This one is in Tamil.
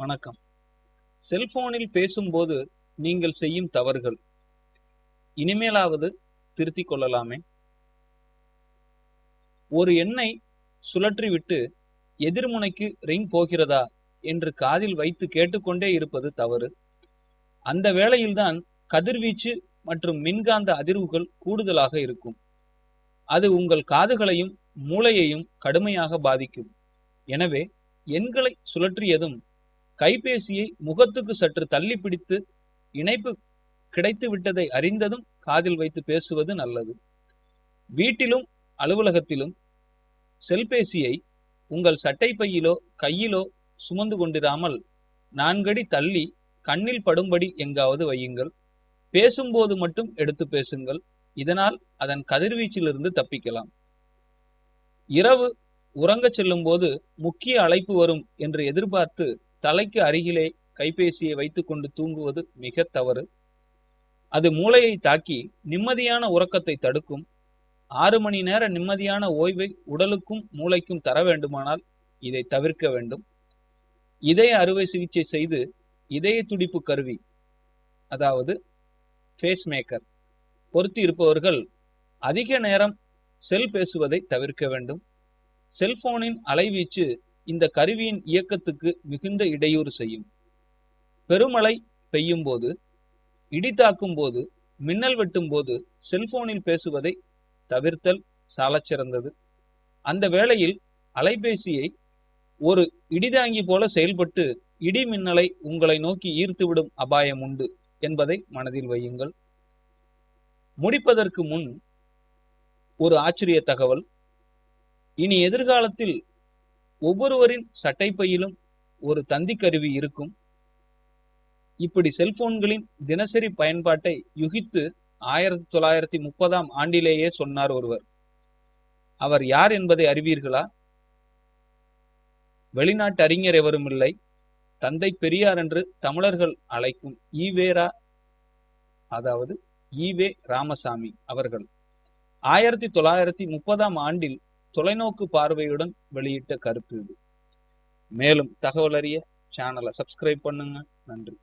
வணக்கம். செல்போனில் பேசும்போது நீங்கள் செய்யும் தவறுகள். இனிமேலாவது திருத்திக் கொள்ளலாமே. ஒரு எண்ணை சுழற்றிவிட்டு எதிர்முனைக்கு ரிங் போகிறதா என்று காதில் வைத்து கேட்டுக்கொண்டே இருப்பது தவறு. அந்த வேளையில்தான் கதிர்வீச்சு மற்றும் மின்காந்த அதிர்வுகள் கூடுதலாக இருக்கும். அது உங்கள் காதுகளையும் மூளையையும் கடுமையாக பாதிக்கும். எனவே எண்களை சுழற்றியதும் கைபேசியை முகத்துக்கு சற்று தள்ளி பிடித்து இணைப்பு கிடைத்து விட்டதை அறிந்ததும் காதில் வைத்து பேசுவது நல்லது. வீட்டிலும் அலுவலகத்திலும் செல்பேசியை உங்கள் சட்டை பையிலோ கையிலோ சுமந்து கொண்டிராமல் நான்கடி தள்ளி கண்ணில் படும்படி எங்காவது வையுங்கள். பேசும்போது மட்டும் எடுத்து பேசுங்கள். இதனால் அதன் கதிர்வீச்சிலிருந்து தப்பிக்கலாம். இரவு உறங்கச் செல்லும்போது முக்கிய அழைப்பு வரும் என்று எதிர்பார்த்து தலைக்கு அருகிலே கைபேசியை வைத்துக்கொண்டு தூங்குவது மிக தவறு. அது மூளையை தாக்கி நிம்மதியான உறக்கத்தை தடுக்கும். ஆறு மணி நேர நிம்மதியான ஓய்வை உடலுக்கும் மூளைக்கும் தர வேண்டுமானால் இதை தவிர்க்க வேண்டும். இதய அறுவை சிகிச்சை செய்து இதய துடிப்பு கருவி அதாவது ஃபேஸ் மேக்கர் பொருத்தி இருப்பவர்கள் அதிக நேரம் செல் பேசுவதை தவிர்க்க வேண்டும். செல்போனின் அலைவீச்சு இந்த கருவியின் இயக்கத்துக்கு மிகுந்த இடையூறு செய்யும். பெருமழை பெய்யும் போது இடி தாக்கும் போது மின்னல் வெட்டும் போது செல்போனில் பேசுவதை தவிர்த்தல் சாலச்சிறந்தது அந்த வேளையில் அலைபேசியை ஒரு இடிதாங்கி போல செயல்பட்டு இடி மின்னலை உங்களை நோக்கி ஈர்த்துவிடும் அபாயம் உண்டு என்பதை மனதில் வையுங்கள். முடிப்பதற்கு முன் ஒரு ஆச்சரிய தகவல். இனி எதிர்காலத்தில் ஒவ்வொருவரின் சட்டைப்பையிலும் ஒரு தந்தி கருவி இருக்கும். இப்படி செல்போன்களின் தினசரி பயன்பாட்டை யுகித்து ஆயிரத்தி தொள்ளாயிரத்தி முப்பதாம் ஆண்டிலேயே சொன்னார் ஒருவர். அவர் யார் என்பதை அறிவீர்களா? வெளிநாட்டு அறிஞர் எவரும் இல்லை. தந்தை பெரியார் என்று தமிழர்கள் அழைக்கும் ஈவேரா அதாவது ஈவே ராமசாமி அவர்கள். ஆயிரத்தி தொள்ளாயிரத்தி முப்பதாம் ஆண்டில் தொலைநோக்கு பார்வையுடன் வெளியிட்ட கருத்து இது. மேலும் தகவல் அறிய சேனலை சப்ஸ்கிரைப் பண்ணுங்க. நன்றி.